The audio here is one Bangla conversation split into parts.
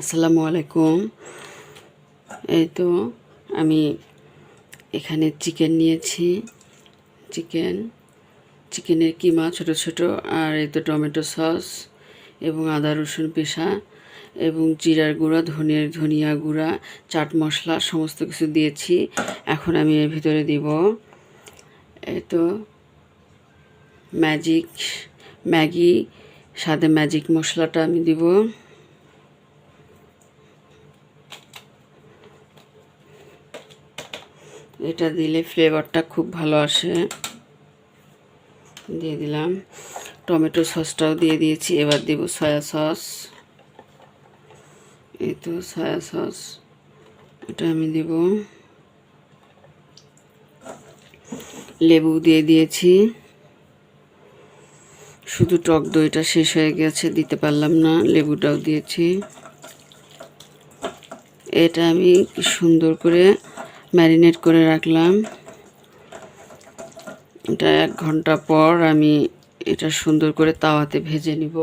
আসসালামু আলাইকুম। এই তো আমি এখানে চিকেন নিয়েছি। চিকেন, চিকেনের কিমা ছোট ছোট আর এই তো টমেটো সস এবং আদা রসুন পেশা এবং জিরার গুঁড়া, ধনিয়ার, ধনিয়া গুঁড়া, চাট মশলা সমস্ত কিছু দিয়েছি। এখন আমি এর ভিতরে দিব এই তো ম্যাজিক, ম্যাগি সাদে ম্যাজিক মশলাটা আমি দিব। এটা দিলে ফ্লেভারটা খুব ভালো আসে। দিয়ে দিলাম। টমেটো সসটাও দিয়ে দিয়েছি, এবার দেব সয়া সস এই তো সয়া সস এটা আমি দেব। লেবু দিয়ে দিয়েছি। শুধু টক দইটা শেষ হয়ে গেছে, দিতে পারলাম না, লেবুটাও দিয়েছি। এটা আমি সুন্দর করে ম্যারিনেট করে রাখলাম। এটা এক ঘণ্টা পর আমি এটা সুন্দর করে তাওয়াতে ভেজে নিব।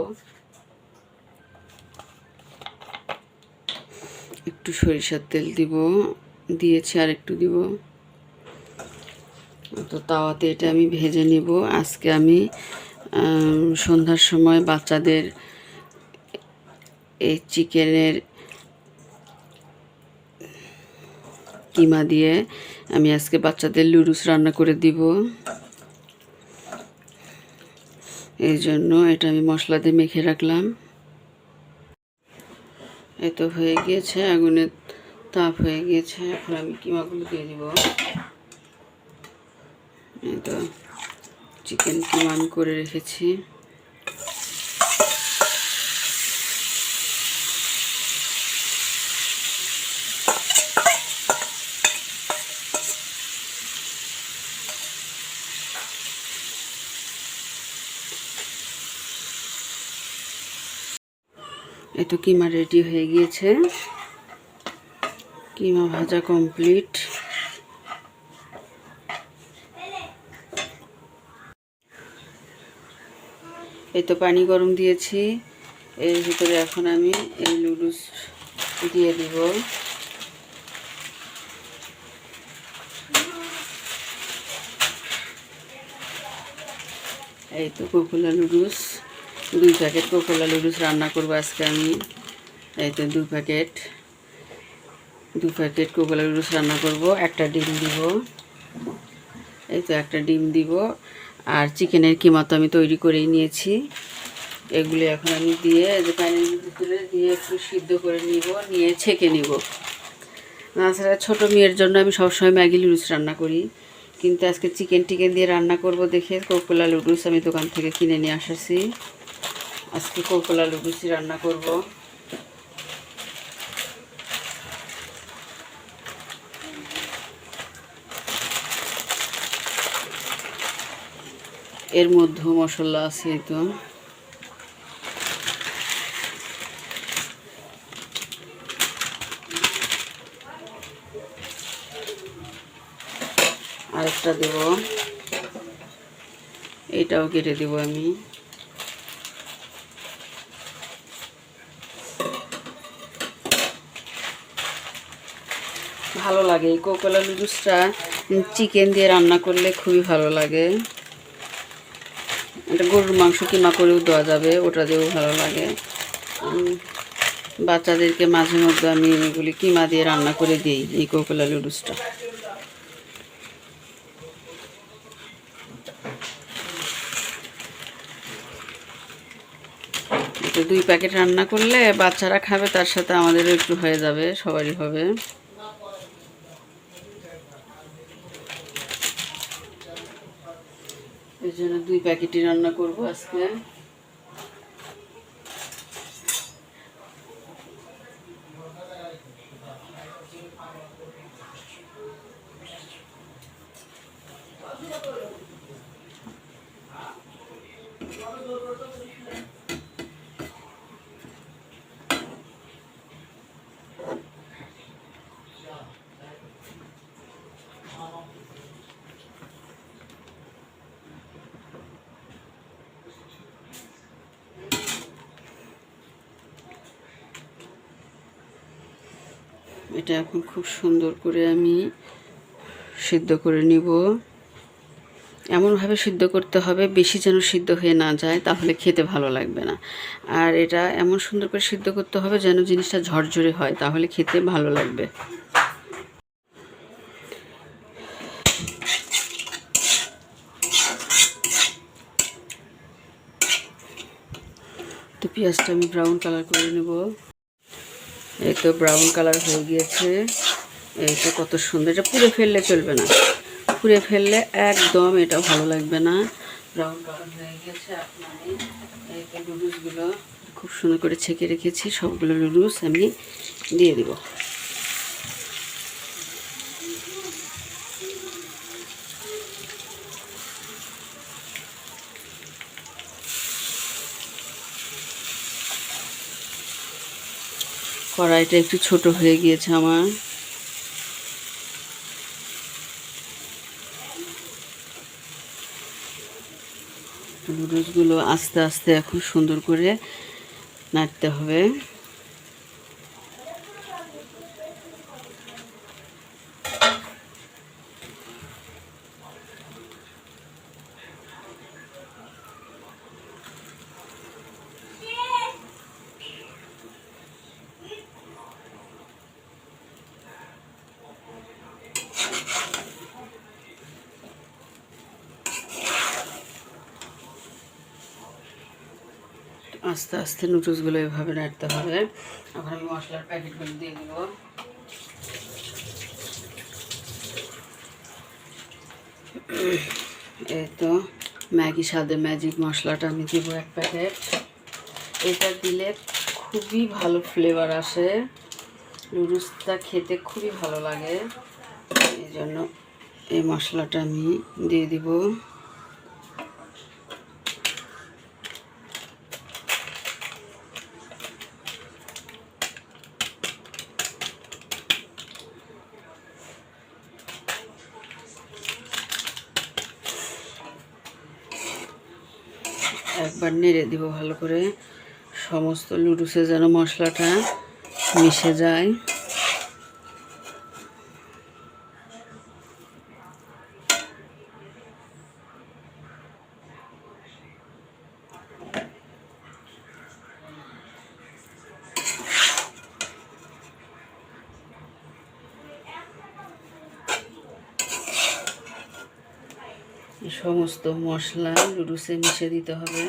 একটু সরিষার তেল দিব, দিয়েছি আর একটু দিব। তো তাওয়াতে এটা আমি ভেজে নিব। আজকে আমি সন্ধ্যার সময় বাচ্চাদের এই চিকেনের কিমা দিয়ে আমি আজকে বাচ্চাদের লুডুস রান্না করে দিব। এই জন্য এটা আমি মশলা দিয়ে মেখে রাখলাম। এই তো হয়ে গিয়েছে, আগুনের তাপ হয়ে গিয়েছে। এখন আমি কিমাগুলো দিয়ে দিব। এই তো চিকেন কিমা আমি করে রেখেছি। এই তো কিমা রেডি হয়ে গিয়েছে। কিমা ভাজা কমপ্লিট। এই তো পানি গরম দিয়েছি। এর ভিতরে এখন আমি এই নুডলস দিয়ে দিব। এই তো কোকোলা নুডলস। দুই প্যাকেট কোকোলা নুডলস রান্না করব আজকে আমি। এই তো দু প্যাকেট। দু প্যাকেট কোকোলা নুডলস রান্না করব। একটা ডিম দিব। এই তো একটা ডিম দিব। আর চিকেনের কিমা তো আমি তৈরি করেই নিয়েছি। এগুলি এখন আমি দিয়ে যে পানির ভিতরে দিয়ে একটু সিদ্ধ করে নিব, নিয়ে ছেঁকে নিব। তাছাড়া ছোটো মেয়ের জন্য আমি সবসময় ম্যাগি লুডুস রান্না করি। কিন্তু আজকে চিকেন টিকেন দিয়ে রান্না করব দেখে কোকোলা লুডুস আমি দোকান থেকে কিনে নিয়ে আসছি। আজকে কোকোলা লুডুসই রান্না করব। এর মধ্যে মশলা আছে তো। আরেকটা দেব। এটাও কেটে দেব আমি। ভালো লাগে। এই কোকোলা নুডলসটা চিকেন দিয়ে রান্না করলে খুবই ভালো লাগে। এটা গরুর মাংস কিমা করেও দেওয়া যাবে, ওটা দিয়েও ভালো লাগে। বাচ্চাদেরকে মাঝে মধ্যে আমি এগুলি কিমা দিয়ে রান্না করে দিই, এই কোকোলা নুডলসটা। দুই প্যাকেট রান্না করলে বাচ্চারা খাবে, তার সাথে আমাদেরও একটু হয়ে যাবে, সবারই হবে। জন্য দুই প্যাকেটই রান্না করব আজকে। এটা এখন খুব সুন্দর করে আমি সিদ্ধ করে নিব। এমনভাবে সিদ্ধ করতে হবে, বেশি যেন সিদ্ধ হয়ে না যায়, তাহলে খেতে ভালো লাগবে না। আর এটা এমন সুন্দর করে সিদ্ধ করতে হবে যেন জিনিসটা ঝরঝরে হয়, তাহলে খেতে ভালো লাগবে। তো পেঁয়াজটা আমি ব্রাউন কালার করে নেব। এই তো ব্রাউন কালার হয়ে গিয়েছে। এই তো কত সুন্দর, এটা পুড়ে ফেললে চলবে না। পুড়ে ফেললে একদম এটা ভালো লাগবে না। ব্রাউন কালার হয়ে গেছে আপনার এই তো লুডুসগুলো খুব সুন্দর করে ছেঁকে রেখেছি, সবগুলো লুডুস আমি দিয়ে দিব। কড়াইটা একটু ছোট হয়ে গিয়েছে আমার। নুডলসগুলো আস্তে আস্তে এখন সুন্দর করে নাড়তে হবে। আস্তে আস্তে নুডলসগুলো এভাবে নাড়তে হবে। এখন আমি মশলার প্যাকেটগুলো দিয়ে দেবো। এই তো ম্যাগি স্বাদে ম্যাজিক মশলাটা আমি দিব এক প্যাকেট। এটা দিলে খুবই ভালো ফ্লেভার আসে। নুডলসটা খেতে খুবই ভালো লাগে। এই জন্য এই মশলাটা আমি দিয়ে দিব। একবার নেড়ে দিব ভালো করে। সমস্ত লুডুসে যেন মশলাটা মিশে যায়। সমস্ত মশলা লুডুসে মিশে দিতে হবে।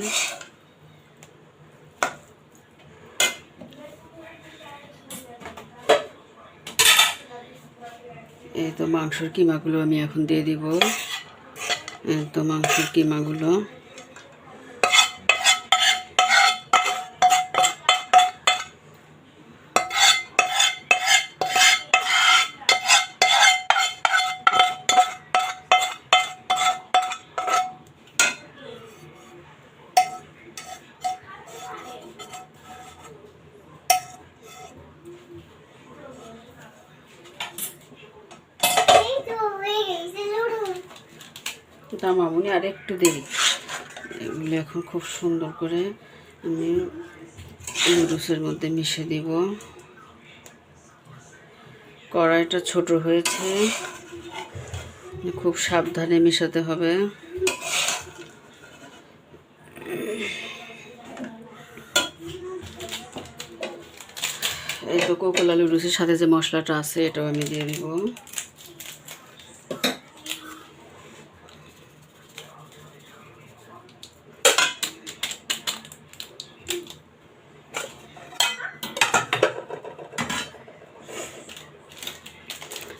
এই তো মাংসর কিমাগুলো আমি এখন দিয়ে দিব। এই তো মাংসর কিমাগুলো। মামুনি আর একটু দেরি। এগুলো এখন খুব সুন্দর করে আমি নুডলসের মধ্যে মিশে দিব। কড়াইটা ছোট হয়েছে। খুব সাবধানে মেশাতে হবে। এই তো কোকোলা লুডুসের সাথে যে মশলাটা আছে, এটাও আমি দিয়ে দিব।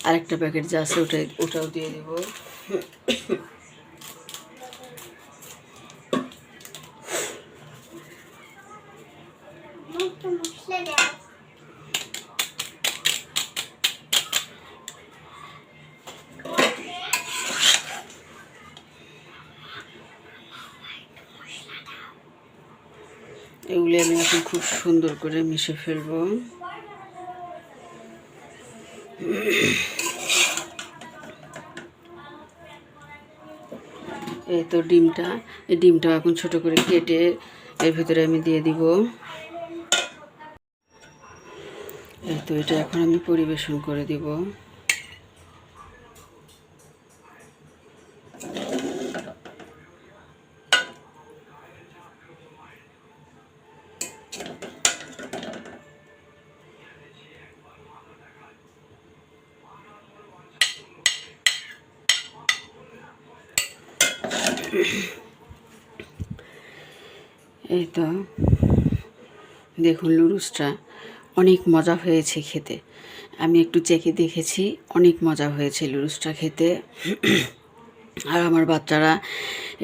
আরেকটা প্যাকেট যা আছে ওটাই, ওটাও দিয়ে দিব। এগুলি আমি এখন খুব সুন্দর করে মিশে ফেলব। এই তো ডিমটা। এই ডিমটা এখন ছোট করে কেটে এর ভিতরে আমি দিয়ে দিব। এই তো এটা এখন আমি পরিবেশন করে দিব। এই তো, দেখুন লুরুসটা, অনেক মজা হয়েছে খেতে। আমি একটু চেখে দেখেছি, অনেক মজা হয়েছে লুরুসটা খেতে। আর আমার বাচ্চারা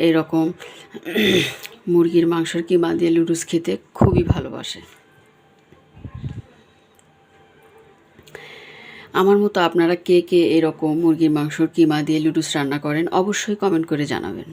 এইরকম মুরগির মাংসর কিমা দিয়ে লুডুস খেতে খুবই ভালোবাসে। আমার মতো আপনারা কে কে এরকম মুরগির মাংসর কিমা দিয়ে লুডুস রান্না করেন, অবশ্যই কমেন্ট করে জানাবেন।